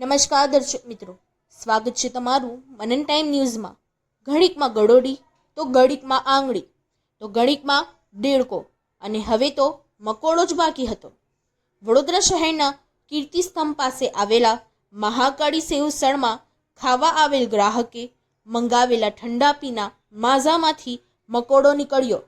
નમસ્કાર દર્શક મિત્રો. સ્વાગત છે તમારું મનન ટાઈમ ન્યૂઝમાં ગણિતમાં ગડોડી, તો ગણિતમાં આંગળી, તો ગણિતમાં દેડકો અને હવે તો મકોડો જ બાકી હતો. વડોદરા શહેરના કીર્તિસ્તંભ પાસે આવેલા મહાકાળી સેવસળમાં ખાવા આવેલ ગ્રાહકે મંગાવેલા ઠંડા પીના માઝામાંથી મકોડો નીકળ્યો.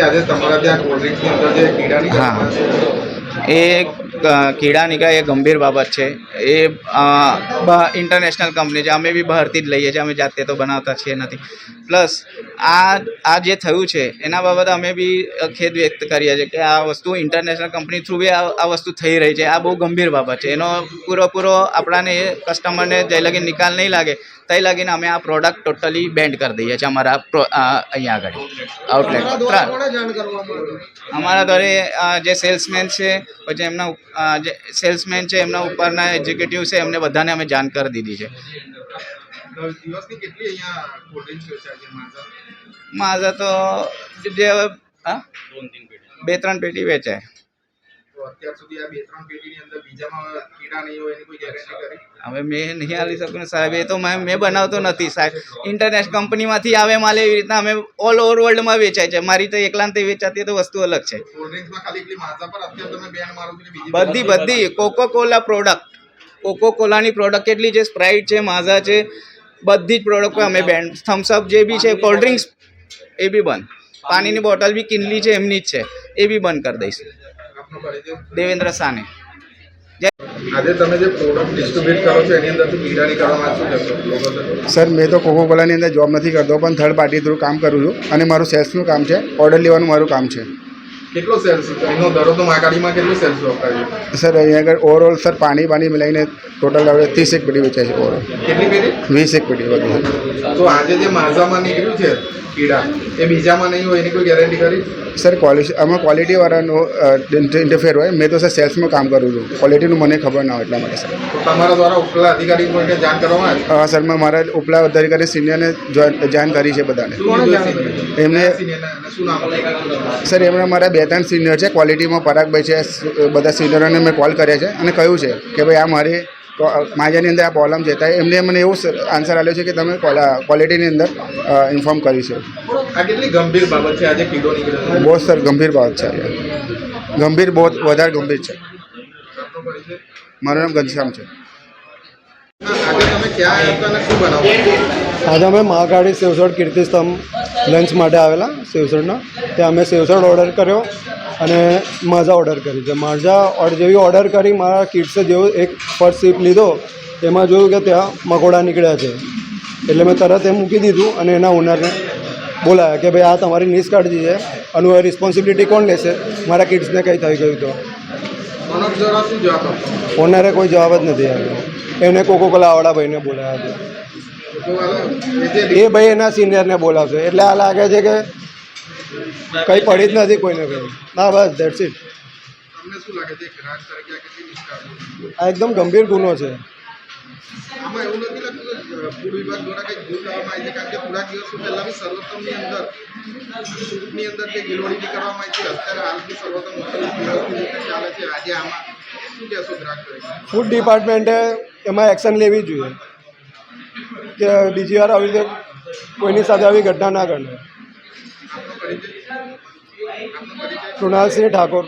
જી આજે તમારા ત્યાં કોલ્ડ અંદર જે કીડાની હા. એ કીડા નીકળ્યા એ ગંભીર બાબત છે. એ ઇન્ટરનેશનલ કંપની છે. અમે બી બહારથી જ લઈએ છીએ. અમે જાતે તો બનાવતા છીએ નથી. પ્લસ આ આ જે થયું છે એના બાબતે અમે બી ખેદ વ્યક્ત કરીએ છીએ કે આ વસ્તુ ઇન્ટરનેશનલ કંપની થ્રુ બી આ વસ્તુ થઈ રહી છે. આ બહુ ગંભીર બાબત છે. એનો પૂરેપૂરો આપણાને કસ્ટમરને જઈ લગીને નિકાલ નહીં લાગે તઈ લાગીને અમે આ પ્રોડક્ટ ટોટલી બેન્ડ કરી દઈએ છીએ અમારા અહીંયા આગળ. આઉટલેટ અમારા ઘરે જે સેલ્સમેન છે પછી એમના જે સેલ્સમેન છે એમના ઉપરના એક્ઝિક્યુટિવ છે એમને બધાને અમે જાણ કરી દીધી છે. દિવસની કેટલી અહીંયા કોલ્ડ ડ્રિંક્સ વેચાય છે માઝા માઝા તો જે હા? બે ત્રણ પેટી વેચાય અત્યાર સુધી આ બે ત્રણ પેટીની અંદર બીજામાં કીડા નહીં હોય એની કોઈ ગેરંટી કરી? હવે મેં નહીં આલી શકું સાહેબ એ તો મેં મેં બનાવતો નથી સાહેબ. ઇન્ટરનેશનલ કંપનીમાંથી આવે માલ એવી રીતના અમે ઓલ ઓવર વર્લ્ડમાં વેચાય છે. મારી તો એકલાંતે વેચાતી તો વસ્તુ અલગ છે. બધી બધી કોકો કોલા પ્રોડક્ટ કોકો કોલાની પ્રોડક્ટ કેટલી છે? સ્પ્રાઇટ છે માઝા છે. બધી જ પ્રોડક્ટ પર અમે બેન્ડ થમ્સઅપ જે બી છે કોલ્ડ ડ્રિંક્સ એ બી બંધ. પાણીની બોટલ બી કિનલી છે એમની જ છે. એ બી બંધ કરી દઈશ. દેવેન્દ્ર સાને. આજે તમે જે પ્રોડક્ટ ડિસ્ટ્રીબ્યુટ કરો છો એની અંદરથી કીડા નીકળવામાં શું કહેશો સર મેં તો કોકો કોલાની અંદર જોબ નથી કરતો પણ થર્ડ પાર્ટી થ્રુ કામ કરું છું. અને મારું સેલ્સનું કામ છે ઓર્ડર લેવાનું મારું કામ છે. કેટલો સેલ્સ એનો દરો તો માકાડીમાં કેટલો સેલ્સ વપરાય સર અહીંયા આગળ ઓવરઓલ સર પાણી પાણી મિલાઈને ટોટલ હવે ત્રીસ એક પેટી વેચાય છે ઓવરઓલ કેટલી પેટી વીસ એક પેટી બધું તો આજે જે માઝામાં નીકળ્યું છે કીડા એ બીજામાં નહીં હોય એની કોઈ ગેરંટી કરી સર ક્વોલિટી આમાં ક્વોલિટીવાળાનું ઇન્ટરફેર હોય. મેં તો સર સેલ્સમાં કામ કરું છું. ક્વોલિટીનું મને ખબર ના હોય એટલા માટે સર તમારા દ્વારા ઉપલા અધિકારી કોઈને જાણ કરવામાં આવી? હા સર મેં મારા ઉપલા અધિકારી સિનિયરને જાણ કરી છે બધાને. એમને? સર એમણે મારા બે ત્રણ સિનિયર છે ક્વોલિટીમાં પરાગભાઈ છે બધા સિનિયરોને મેં કોલ કર્યા છે અને કહ્યું છે કે ભાઈ આ મારી માજાની અંદર આ પ્રોબ્લેમ છે. ત્યારે એમને મને એવું આન્સર આપ્યો છે કે તમે ક્વોલિટીની અંદર ઇન્ફોર્મ કરી છે. આ કેટલી ગંભીર બાબત છે? આજે કીડો બહુ સર ગંભીર બાબત છે. ગંભીર બહુ વધારે ગંભીર છે. મારું નામ ઘનશ્યામ છે. આજે અમે મહાકાળી સેવસળ કીર્તિસ્તંભ લંચ માટે આવેલા સેવસળના ત્યાં અમે સેવસણ ઓર્ડર કર્યો અને માઝા ઓર્ડર કરી. છે માઝા ઓર્ડર જેવી ઓર્ડર કરી મારા કિડ્સે જેવો એક ફર્સ્ટ સીપ લીધો એમાં જોયું કે ત્યાં મકોડા નીકળ્યા છે. એટલે મેં તરત એ મૂકી દીધું અને એના ઓનરને બોલાયા કે ભાઈ આ તમારી નિષ્કાળજી છે. અને હવે રિસ્પોન્સિબિલિટી કોણ લેશે? મારા કિડ્સને કંઈ થઈ ગયું તો. ઓનર કોઈ જવાબ જ નથી આપ્યો. એમને કોકો કોલાવાળા ભાઈને બોલાયા હતા. એ ભાઈ એના સિનિયરને બોલાવશે. એટલે આ લાગે છે કે કંઈ પડી જ નથી કોઈને કંઈ. ના બસ ધેટ્સ ઇટ આ એકદમ ગંભીર ગુનો છે. આમાં એવું નથી લાગતું ફૂડ વિભાગ દ્વારા કંઈક ભૂલ કરવામાં આવી છે? કારણ કે થોડા દિવસો પહેલા બી સર્વોત્તમની અંદર સૂપની અંદર જે ગિલોડી કરવામાં આવી છે? અત્યારે હાલ બી સર્વોત્તમ ચાલે છે? આજે આમાં શું કહેશો ગ્રાહક ફૂડ ડિપાર્ટમેન્ટે એમાં એક્શન લેવી જોઈએ. કે બીજી વાર આવી રીતે કોઈની સાથે આવી ઘટના ના ઘટે. કૃણાલસિંહ ઠાકોર.